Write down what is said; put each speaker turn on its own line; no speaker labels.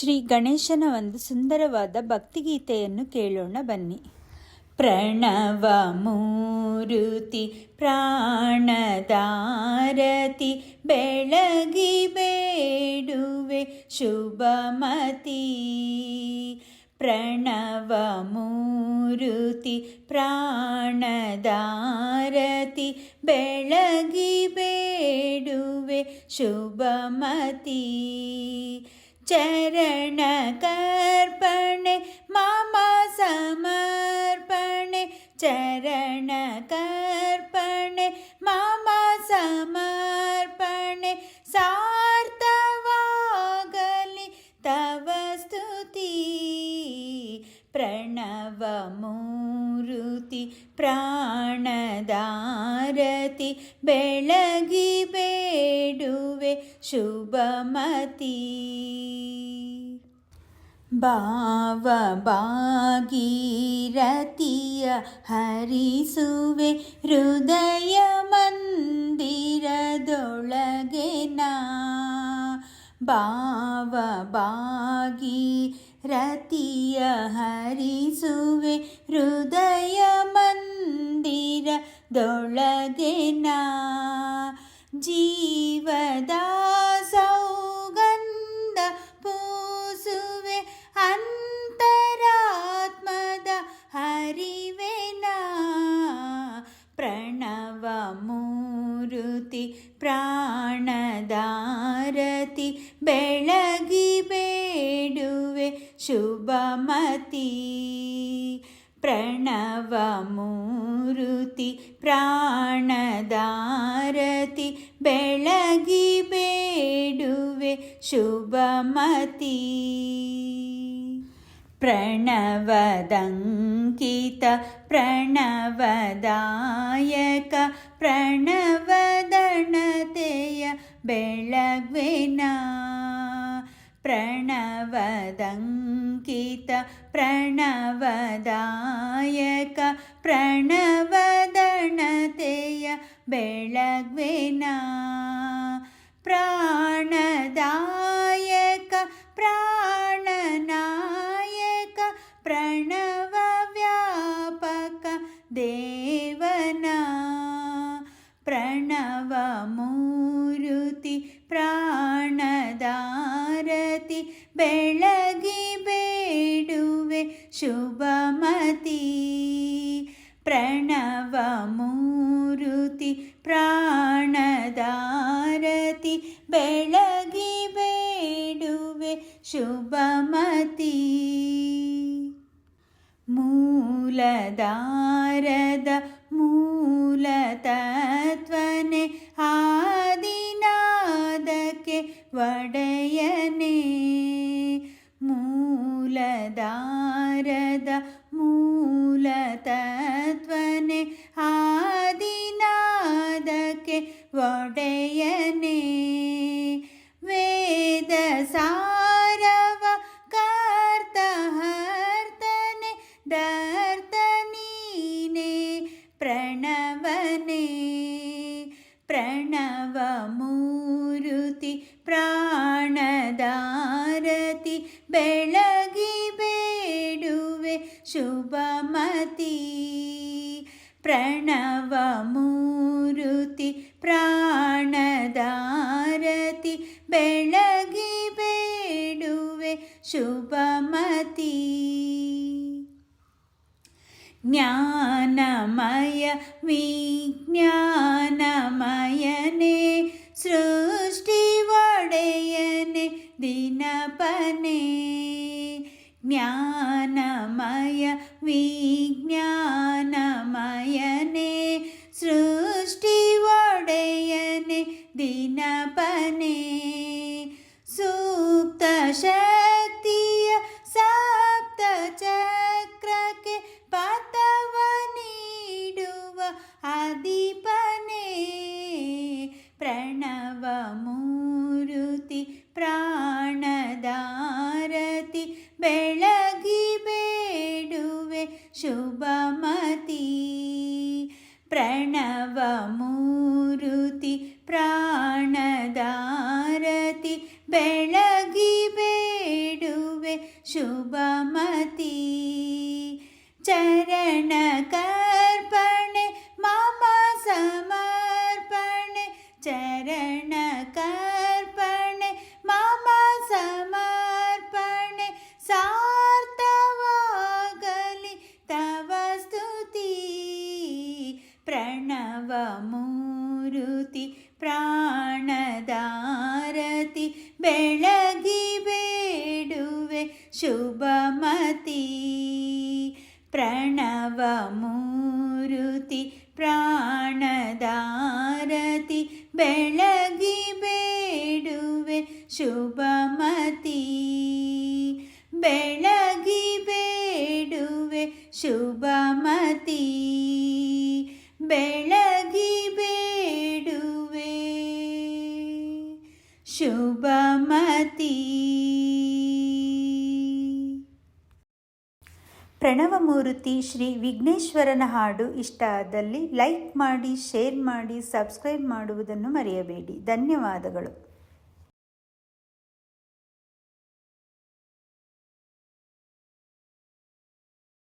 ಶ್ರೀ ಗಣೇಶನ ಒಂದು ಸುಂದರವಾದ ಭಕ್ತಿಗೀತೆಯನ್ನು ಕೇಳೋಣ ಬನ್ನಿ. ಪ್ರಣವ ಮೂರುತಿ ಪ್ರಾಣದಾರತಿ, ಬೆಳಗಿ ಬೇಡುವೆ ಶುಭಮತಿ. ಪ್ರಣವ ಮೂರುತಿ ಪ್ರಾಣದಾರತಿ, ಬೆಳಗಿ ಬೇಡುವೆ ಶುಭಮತಿ. चरणकर्पणे मम समर्पणे चरणकर्पणे मम समर्पणे सार्थवागलि तव स्तुति प्रणव प्राणदारति बेळगी शुभमती। बावीरतिय हरिसुवे हृदय मन्दिरदोळगे दोळगेना बावगी रतिय हरिसुवेे हृदय मन्दिरदोळगे दोळगेना जीवदा ಬೇಡುವೆ ಶುಭಮತಿ. ಪ್ರಣವ ಮೂರುತಿ ಪ್ರಾಣದಾರತಿ ಬೆಳಗಿ ಬೇಡುವೆ ಶುಭಮತಿ. ಪ್ರಣವದಂಕಿತ ಪ್ರಣವದಾಯಕ ಪ್ರಣವದಣತೆಯ प्रणवदायक प्रणवदणतेय बेळग्विना। प्राणदायक प्राणनायक प्रणवव्यापक दे शुभमती। प्रणवमुरुति बेळगि बेडुवे शुभमती। मूलदारद मूलत ಹರ್ತನೆ ದರ್ತ ಪ್ರಣವನೆ ಪ್ರಣವ ಮೂರುತಿ ಪ್ರಾಣದಾರತಿ, ಬೆಳಗಿ ಬೇಡುವೆ ಶುಭಮತಿ. ಪ್ರಣವ ಮೂರುತಿ ಪ್ರಾಣದಾರತಿ, ಬೆಳಗಿ ಬೇಡುವೆ ಶುಭಮತಿ. ജ്ഞാനമയ വിജ്ഞാന ಬೆಳಗಿ ಬೇ ಶುಭಮತಿ ಚರಣ ಕರ್ಪಣೆ ಮಮ ಸಮರ್ಪಣೆ ಚರಣ ಕರ್ಪಣೆ ಮಮ ಸಮರ್ಪಣೆ ಸಾರ್ಥವಾಗಲಿ ತವ ಸ್ತುತಿ ಪ್ರಣವ ಪ್ರಣವ ಮೂರುತಿ ಪ್ರಾಣದಾರತಿ ಬೆಳಗಿ ಬೇಡುವೆ ಶುಭಮತಿ ಬೆಳಗಿ ಬೇಡುವೆ ಶುಭಮತಿ ಬೆಳಗಿ ಬೇಡುವೆ ಶುಭಮತಿ. ಪ್ರಣವಮೂರ್ತಿ ಶ್ರೀ ವಿಘ್ನೇಶ್ವರನ ಹಾಡು ಇಷ್ಟ ಆದಲ್ಲಿ ಲೈಕ್ ಮಾಡಿ ಶೇರ್ ಮಾಡಿ ಸಬ್ಸ್ಕ್ರೈಬ್ ಮಾಡುವುದನ್ನು ಮರೆಯಬೇಡಿ. ಧನ್ಯವಾದಗಳು.